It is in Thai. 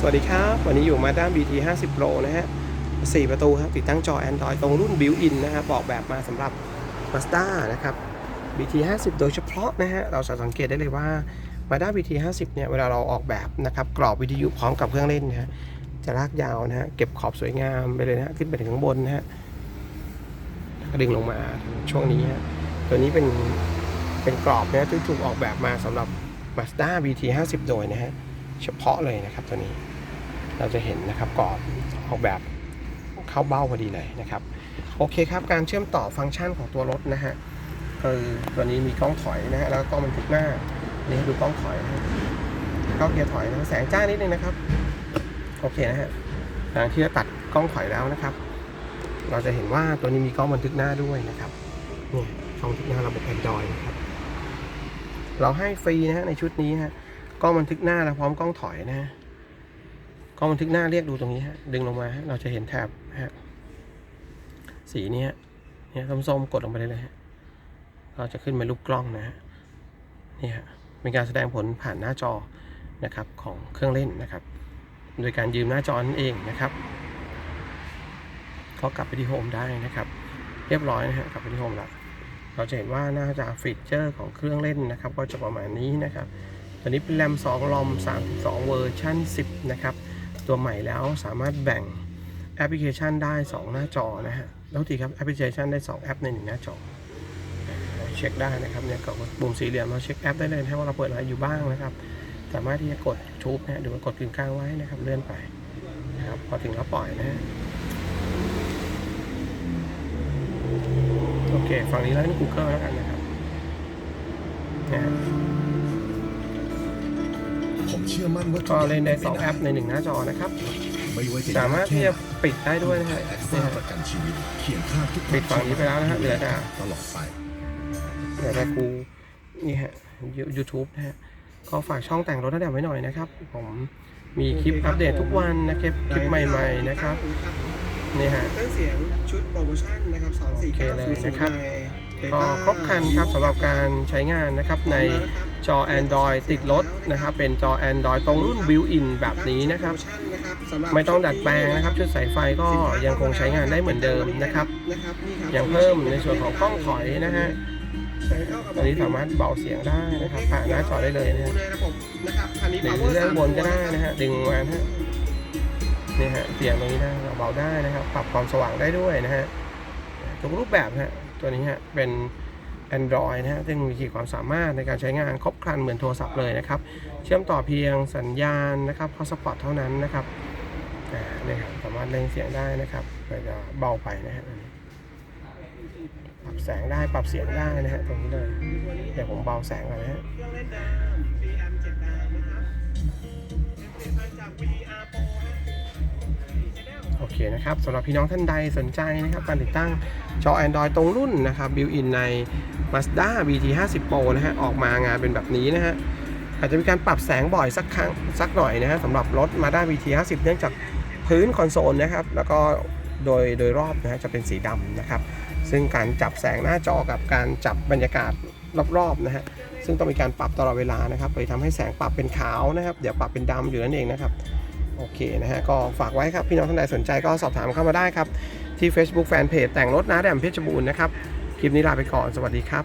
สวัสดีครับ วันนี้อยู่มาด้าน BT 50 Pro นะฮะ 4 ประตูครับ ติดตั้งจอ Android ตรงรุ่น Built-in นะครับออกแบบมาสำหรับ Mazda นะครับ BT 50 โดยเฉพาะนะฮะ เราจะสังเกตได้เลยว่ามาด้าน BT 50 เนี่ย เวลาเราออกแบบนะครับ กรอบวิทยุพร้อมกับเครื่องเล่นนะฮะ จะลากยาวนะฮะ เก็บขอบสวยงามไปเลยนะฮะขึ้นไปถึงข้างบนนะฮะแล้วก็ดึงลงมาช่วงนี้ฮะ ตัวนี้เป็นเป็นกรอบนะที่ถูกออกแบบมาสำหรับ Mazda BT 50 โดยนะฮะ เฉพาะเลยนะครับตัวนี้ เราจะเห็นนะครับกรอบออกแบบเข้าเบ้าพอดีเลยนะครับ โอเคครับ การเชื่อมต่อฟังก์ชันของตัวรถนะฮะคือตัวนี้มีกล้องถอยนะฮะแล้วก็กล้องบันทึกหน้านี่ดูกล้องถอยนะฮะกล้องเกียร์ถอยนะแสงจ้านิดนึงนะครับ โอเคนะฮะหลังที่จะตัดกล้องถอยแล้วนะครับ เราจะเห็นว่าตัวนี้มีกล้องบันทึกหน้าด้วยนะครับเนี่ยกล้องบันทึกหน้าระบบ Android นะครับเราให้ฟรีนะฮะในชุดนี้ฮะ กล้องบันทึกหน้าและพร้อมกล้องถอยนะฮะกล้องบันทึกหน้าเรียกดูตรงนี้ฮะดึงลงมาเราจะเห็นแถบฮะสีนี้เนี่ยส้มๆกดลงไปได้เลยฮะเราจะขึ้นเป็นรูปกล้องนะฮะนี่ฮะเป็นการแสดงผลผ่านหน้าจอนะครับของเครื่องเล่นนะครับ โดยการยืมหน้าจอนั่นเองนะครับเขากลับไปที่โฮมได้นะครับ เรียบร้อยนะฮะกลับไปที่โฮมแล้วเราจะเห็นว่าหน้าจอฟีเจอร์ของเครื่องเล่นนะครับ ก็จะประมาณนี้นะครับ ตัวนี้เป็นแรม2รอม32 เวอร์ชัน10 นะครับ ตัวใหม่แล้วสามารถแบ่งแอปพลิเคชันได้ 2 หน้าจอนะฮะแล้วทีครับแอปพลิเคชันได้ 2 แอปใน1หน้าจอ เช็คได้นะครับเนี่ยกดปุ่มสี่เหลี่ยมเราเช็คแอปได้เลยนะว่าเราเปิดอะไรอยู่บ้างนะครับ สามารถที่จะกดทูบนะฮะหรือว่ากดกึ่งกลางไว้นะครับเลื่อนไปนะครับพอถึงแล้วปล่อยนะฮะโอเค ฝั่งนี้แล้วนี่ Google แล้วกันนะครับนะฮะ ผมเชื่อมั่นว่าก็เล่นได้ 2 แอปใน 1 หน้าจอนะครับ ไม่ว่าจะสามารถที่จะปิดได้ด้วยนะฮะแอดนี่ซ่าฮะประกันชีวิตเขียนค่าทุกปิดฝั่งนี้ไปแล้วนะฮะเหลือแต่ตลอดไปเดี๋ยวแต่กูนี่ฮะยูทูบนะฮะก็ฝากช่องแต่งรถระดับไว้หน่อยนะครับ ผมมีคลิปอัปเดตทุกวันนะครับคลิปใหม่ ๆ นะครับ นี่ฮะ เครื่องเสียงชุดโปรโมชั่นนะครับ2 4 9โอเคเลย0นะครับ0ก็ครบครันครับสำหรับการใช้งานนะครับในจอ Android ติดรถนะครับ เป็นจอ Android ตรงรุ่น Built-in แบบนี้นะครับ ไม่ต้องดัดแปลงนะครับ ชุดสายไฟก็ยังคงใช้งานได้เหมือนเดิมนะครับ ยังเพิ่มในส่วนของกล้องถอยนะฮะตัวนี้สามารถเบาเสียงได้นะครับผ่านหน้าจอได้เลยนะฮะหรือด้านบนก็ได้นะฮะดึงมานะฮะ นี่ฮะเสียงตรงนี้ได้เราเบาได้นะครับ ปรับความสว่างได้ด้วยนะฮะทุกรูปแบบฮะตัวนี้ฮะเป็น Android นะฮะซึ่งมีขีดความสามารถในการใช้งานครบครันเหมือนโทรศัพท์เลยนะครับ เชื่อมต่อเพียงสัญญาณนะครับพอสปอร์ตเท่านั้นนะครับนี่ครับสามารถเล่งเสียงได้นะครับเดี๋ยวจะเบาไปนะฮะปรับแสงได้ปรับเสียงได้นะฮะตรงนี้เลยเดี๋ยวผมเบาแสงก่อนนะฮะ เคนะครับเป็นผลิตภัณฑ์จาก VR Pro ฮะโอเคนะครับสำหรับพี่น้องท่านใดสนใจนะครับการติดตั้งจอ Android ตรงรุ่นนะครับบิวอินใน Mazda BT 50 Pro นะฮะออกมางานเป็นแบบนี้นะฮะอาจจะมีการปรับแสงบ่อยสักครั้งสักหน่อยนะฮะสำหรับรถ Mazda BT 50 เนื่องจากพื้นคอนโซลนะครับแล้วก็โดยโดยรอบนะฮะจะเป็นสีดำนะครับซึ่งการจับแสงหน้าจอกับการจับบรรยากาศรอบๆนะฮะซึ่งต้องมีการปรับตลอดเวลานะครับเลยทำให้แสงปรับเป็นขาวนะครับ เดี๋ยวปรับเป็นดำอยู่นั่นเองนะครับ โอเคนะฮะก็ฝากไว้ครับพี่น้องท่านใดสนใจก็สอบถามเข้ามาได้ครับที่ Facebook Fanpage แต่งรถนะแดมเพชรบูรณ์นะครับคลิปนี้ลาไปก่อนสวัสดีครับ